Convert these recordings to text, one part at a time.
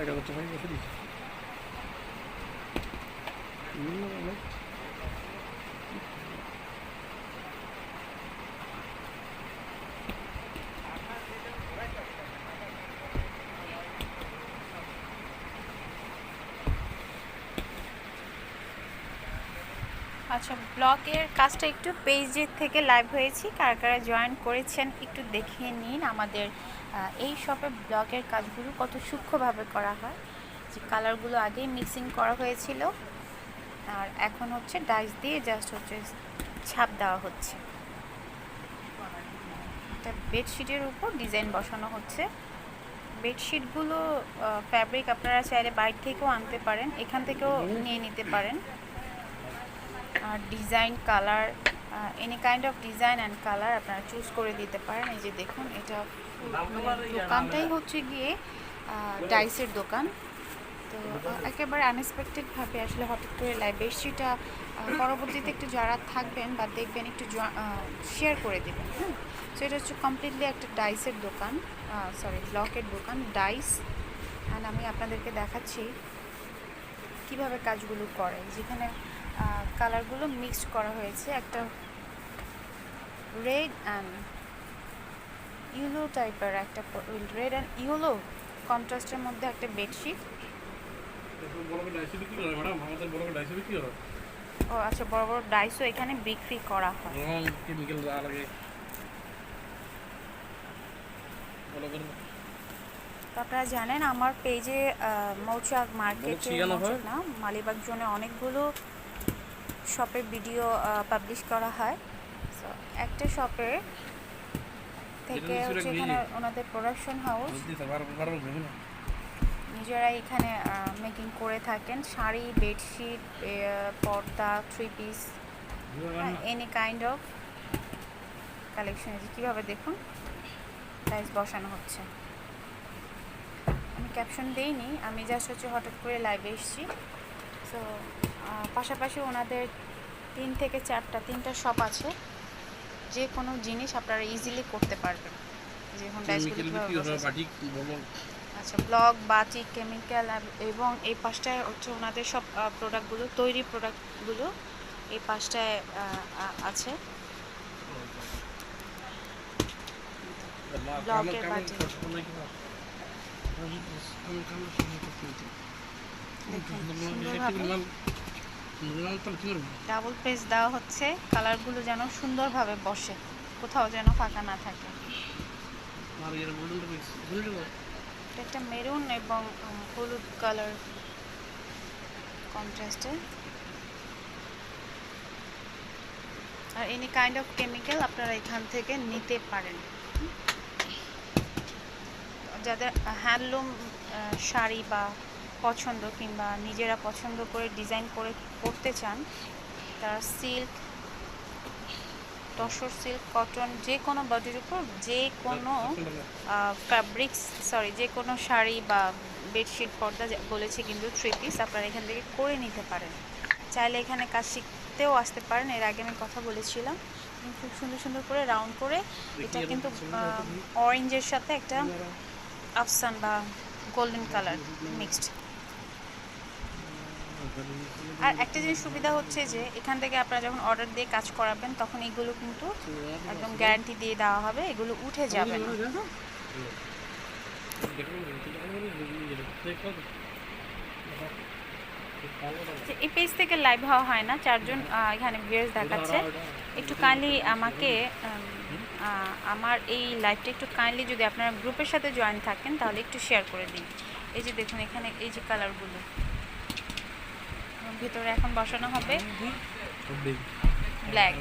এটা করতে পারি বসে দিচ্ছি আচ্ছা ব্লগের কাজটা একটু পেজের থেকে লাইভ হয়েছি। কারা কারা জয়েন করেছেন একটু দেখে নিন আমাদের এই শপে ব্লগের কাজগুলো কত সূক্ষ্মভাবে করা হয়। যে কালারগুলো আগেই মিক্সিং করা হয়েছিল, আর এখন হচ্ছে ডাইস দিয়ে জাস্ট হচ্ছে ছাপ দেওয়া হচ্ছে। একটা বেডশিটের উপর ডিজাইন বসানো হচ্ছে। বেডশিটগুলো ফ্যাব্রিক আপনারা চাইলে বাইরে থেকেও আনতে পারেন, এখান থেকেও নিয়ে নিতে পারেন। Design colour any kind of design and colour আপনারা চুজ করে দিতে পারেন। এই যে দেখুন এটা মানে দোকানটাই হচ্ছে গিয়ে ডাইসের দোকান। তো একেবারে আনএক্সপেক্টেডভাবে আসলে হঠাৎ করে লাইভ বেডশিটটা পরবর্তীতে একটু যারা থাকবেন বা দেখবেন একটু শেয়ার করে দেবেন হ্যাঁ সো এটা হচ্ছে কমপ্লিটলি একটা ডাইসের দোকান সরি ব্লকের দোকান ডাইস অ্যান্ড আমি আপনাদেরকে দেখাচ্ছি কীভাবে কাজগুলো করে। যেখানে কালারগুলো মিক্সড করা হয়েছে। একটা রেড অ্যান্ড ইয়েলো টাইপের একটা রেড অ্যান্ড ইয়েলো কন্ট্রাস্টের মধ্যে একটা বেডশিট। ও আচ্ছা বড় বড় ডাইসও এখানে বিক্রি করা হয়। আপনারা জানেন আমার পেজে মৌচাক মার্কেটে? না মালিবাগ জোনে অনেকগুলো শপের ভিডিও পাবলিশ করা হয়। সো একটা শপে থেকে এখানে ওনাদের প্রোডাকশন হাউস নিজেরা এখানে মেকিং করে থাকেন। শাড়ি বেডশিট পর্দা three piece any kind of collection আছে কীভাবে দেখুন? প্রাইস বসানো হচ্ছে। আমি ক্যাপশন দেইনি আমি জাস্ট হচ্ছে হঠাৎ করে লাইভে এসেছি। সো পাশাপাশি ওনাদের তিন থেকে চারটা তিনটা শপ আছে। যে কোনো জিনিস আপনারা ইজিলি করতে পারবেন। যে আচ্ছা ব্লক বাটিক কেমিক্যাল এবং এই পাশটায় হচ্ছে ওনাদের সব প্রোডাক্টগুলো তৈরি প্রোডাক্টগুলো এই পাশটায় আছে। ব্লকের বাটি। দেখুন, সুন্দরভাবে ডাবল পেজ দেওয়া হচ্ছে। কালারগুলো যেন সুন্দরভাবে বসে। কোথাও যেন ফাঁকা না থাকে। এটা একটা মেরুন এবং হলুদ কালার কন্ট্রাস্টে আর এনি কাইন্ড অফ কেমিক্যাল আপনারা এখান থেকে নিতে পারেন। যাদের হ্যান্ডলুম শাড়ি বা পছন্দ কিংবা নিজেরা পছন্দ করে ডিজাইন করে করতে চান তারা সিল্ক তসর সিল্ক কটন যে কোনো বডির উপর যে কোনো ফ্যাব্রিক্স সরি যে কোনো শাড়ি বা বেডশিট পর্দা বলেছে কিন্তু থ্রি পিস আপনারা এখান থেকে করে নিতে পারেন। চাইলে এখানে কাজ শিখতেও আসতে পারেন এর আগে আমি কথা বলেছিলাম। খুব সুন্দর সুন্দর করে রাউন্ড করে এটা কিন্তু অরেঞ্জের সাথে একটা আফসান বা গোল্ডেন কালার মিক্সড আর একটা জিনিস সুবিধা হচ্ছে যে, এখান থেকে আপনারা যখন অর্ডার দিয়ে কাজ করাবেন, তখন এগুলো কিন্তু একদম গ্যারান্টি দিয়ে দেওয়া হবে, এগুলো উঠে যাবে না। এই পেজ থেকে লাইভ হওয়া হয় না, চারজন এখানে ভিউয়ার্স দেখাচ্ছে। একটু কাইন্ডলি আমাকে আমার এই লাইভটা একটু কাইন্ডলি যদি আপনারা গ্রুপের সাথে জয়েন থাকেন, তাহলে একটু শেয়ার করে দিন। এই যে দেখুন, এখানে এই যে কালারগুলো ভেতরে এখন বসানো হবে। ব্ল্যাক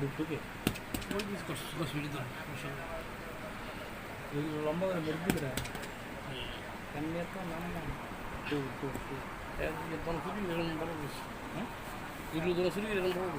দুটোকে। লম্বা করে দিবে এমনি তো নাম না এর দোনো শুধু এরকম বড় বেশি হ্যাঁ এগুলো দোনো শুধু এরকম বড় বেশি